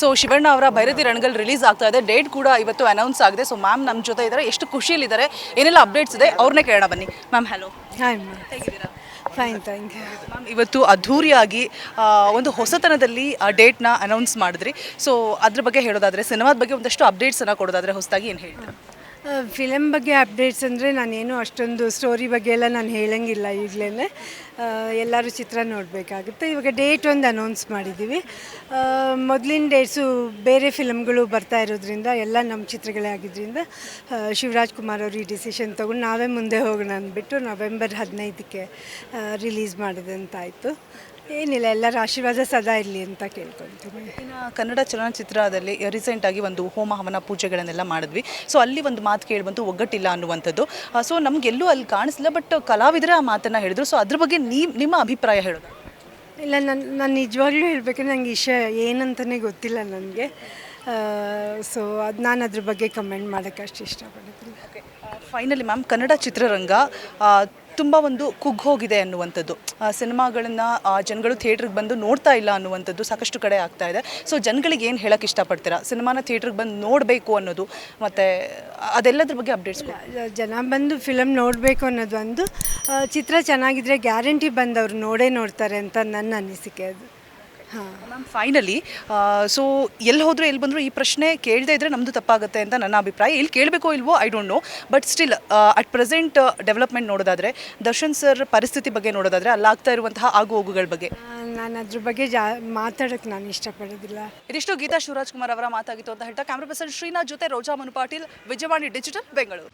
So Shivanna ಅವರ Byrathi Ranagal release ಆಗ್ತಾ ಇದೆ. ಡೇಟ್ ಕೂಡ ಇವತ್ತು ಅನೌನ್ಸ್ ಆಗಿದೆ. ಸೊ ಮ್ಯಾಮ್ ನಮ್ಮ ಜೊತೆ ಇದ್ದಾರೆ ಎಷ್ಟು ಖುಷಿಯಲ್ಲಿದ್ದಾರೆ? ಏನೆಲ್ಲ ಅಪ್ಡೇಟ್ಸ್ ಇದೆ? ಅವ್ರನ್ನೇ ಕೇಳೋಣ ಬನ್ನಿ. Ma'am hello hi ma'am fine thank you ma'am ಇವತ್ತು ಅದ್ಧೂರಿಯಾಗಿ ಒಂದು ಹೊಸತನದಲ್ಲಿ ಆ ಡೇಟ್ನ ಅನೌನ್ಸ್ ಮಾಡಿದ್ರಿ. ಸೊ ಅದ್ರ ಬಗ್ಗೆ ಹೇಳೋದಾದರೆ ಸಿನಿಮಾದ ಬಗ್ಗೆ ಒಂದಷ್ಟು ಅಪ್ಡೇಟ್ಸನ್ನು ಕೊಡೋದಾದರೆ ಹೊಸದಾಗಿ ಏನು ಹೇಳ್ತಾರೆ? ಫಿಲಮ್ ಬಗ್ಗೆ ಅಪ್ಡೇಟ್ಸ್ ಅಂದರೆ ನಾನೇನು ಅಷ್ಟೊಂದು ಸ್ಟೋರಿ ಬಗ್ಗೆ ಎಲ್ಲ ನಾನು ಹೇಳಂಗಿಲ್ಲ ಈಗಲೇ ಎಲ್ಲರೂ ಚಿತ್ರ ನೋಡಬೇಕಾಗುತ್ತೆ. ಇವಾಗ ಡೇಟ್ ಒಂದು ಅನೌನ್ಸ್ ಮಾಡಿದ್ದೀವಿ ಮೊದಲಿನ ಡೇಟ್ಸು ಬೇರೆ ಫಿಲಮ್ಗಳು ಬರ್ತಾ ಇರೋದ್ರಿಂದ, ಎಲ್ಲ ನಮ್ಮ ಚಿತ್ರಗಳೇ ಆಗಿದ್ದರಿಂದ ಶಿವರಾಜ್ ಕುಮಾರ್ ಅವರು ಈ ಡಿಸಿಷನ್ ತೊಗೊಂಡು ನಾವೇ ಮುಂದೆ ಹೋಗೋಣ ಅಂದ್ಬಿಟ್ಟು ನವೆಂಬರ್ ಹದಿನೈದಕ್ಕೆ ರಿಲೀಸ್ ಮಾಡಿದಂತಾಯಿತು. ಏನಿಲ್ಲ, ಎಲ್ಲರ ಆಶೀರ್ವಾದ ಸದಾ ಇರಲಿ ಅಂತ ಕೇಳ್ಕೊಳ್ತೀನಿ ಕನ್ನಡ ಚಲನಚಿತ್ರದಲ್ಲಿ ರೀಸೆಂಟಾಗಿ ಒಂದು ಹೋಮ ಹವನ ಪೂಜೆಗಳನ್ನೆಲ್ಲ ಮಾಡಿದ್ವಿ. ಸೊ ಅಲ್ಲಿ ಒಂದು ಮಾತು ಕೇಳಿಬಂತು ಒಗ್ಗಟ್ಟಿಲ್ಲ ಅನ್ನುವಂಥದ್ದು. ಸೊ ನಮಗೆಲ್ಲೂ ಅಲ್ಲಿ ಕಾಣಿಸ್ಲಿಲ್ಲ ಬಟ್ ಕಲಾವಿದರೇ ಆ ಮಾತನ್ನು ಹೇಳಿದ್ರು. ಸೊ ಅದ್ರ ಬಗ್ಗೆ ನೀವು ನಿಮ್ಮ ಅಭಿಪ್ರಾಯ ಹೇಳೋದು. ಇಲ್ಲ ನನ್ನ ನಾನು ನಿಜವಾಗ್ಲೂ ಹೇಳಬೇಕಂದ್ರೆ ನಂಗೆ ಇಷ್ಟ ಏನಂತಲೇ ಗೊತ್ತಿಲ್ಲ ನನಗೆ. ಸೊ ಅದು ನಾನು ಅದ್ರ ಬಗ್ಗೆ ಕಮೆಂಟ್ ಮಾಡೋಕ್ಕೆ ಅಷ್ಟು ಇಷ್ಟಪಡ್ತೀನಿ ಫೈನಲಿ ಮ್ಯಾಮ್ ಕನ್ನಡ ಚಿತ್ರರಂಗ ತುಂಬ ಒಂದು ಕುಗ್ಗೋಗಿದೆ ಅನ್ನುವಂಥದ್ದು. ಸಿನಿಮಾಗಳನ್ನು ಜನಗಳು ಥಿಯೇಟ್ರಿಗೆ ಬಂದು ನೋಡ್ತಾ ಇಲ್ಲ ಅನ್ನುವಂಥದ್ದು ಸಾಕಷ್ಟು ಕಡೆ ಆಗ್ತಾ ಇದೆ. ಸೊ ಜನಗಳಿಗೆ ಏನು ಹೇಳಕ್ಕೆ ಇಷ್ಟಪಡ್ತೀರಾ? ಸಿನಿಮಾನ ಥಿಯೇಟ್ರಿಗೆ ಬಂದು ನೋಡಬೇಕು ಅನ್ನೋದು, ಮತ್ತು ಅದೆಲ್ಲದ್ರ ಬಗ್ಗೆ ಅಪ್ಡೇಟ್ಸ್ ಜನ ಬಂದು ಫಿಲಮ್ ನೋಡಬೇಕು ಅನ್ನೋದು ಒಂದು ಚಿತ್ರ ಚೆನ್ನಾಗಿದ್ರೆ ಗ್ಯಾರಂಟಿ ಬಂದವರು ನೋಡೇ ನೋಡ್ತಾರೆ ಅಂತ ನನ್ನ ಅನಿಸಿಕೆ ಅದು. ಮ್ಯಾಮ್ ಫೈನಲಿ ಸೊ ಎಲ್ಲಿ ಹೋದ್ರೆ ಎಲ್ಲಿ ಬಂದರೂ ಈ ಪ್ರಶ್ನೆ ಕೇಳದೇ ಇದ್ರೆ ನಮ್ಮದು ತಪ್ಪಾಗುತ್ತೆ ಅಂತ ನನ್ನ ಅಭಿಪ್ರಾಯ. ಇಲ್ಲಿ ಕೇಳಬೇಕೋ ಇಲ್ವೋ I don't know but still at present development ನೋಡೋದಾದ್ರೆ ದರ್ಶನ್ ಸರ್ ಪರಿಸ್ಥಿತಿ ಬಗ್ಗೆ ನೋಡೋದಾದ್ರೆ ಅಲ್ಲಾಗ್ತಾ ಇರುವಂತಹ ಆಗು ಹೋಗುಗಳ ಬಗ್ಗೆ ನಾನು ಅದ್ರ ಬಗ್ಗೆ ಜಾ ಮಾತಾಡೋಕ್ಕೆ ನಾನು ಇಷ್ಟಪಡೋದಿಲ್ಲ. ಇದಿಷ್ಟು ಗೀತಾ ಶಿವರಾಜ್ ಕುಮಾರ್ ಅವರ ಮಾತಾಗಿತ್ತು ಅಂತ ಹೇಳ್ತಾ ಕ್ಯಾಮ್ರಾ ಪರ್ಸನ್ ಶ್ರೀನಾಥ್ ಜೊತೆ ರೋಜಾ ಮನು ಪಾಟೀಲ್ ವಿಜಯವಾಣಿ ಡಿಜಿಟಲ್ ಬೆಂಗಳೂರು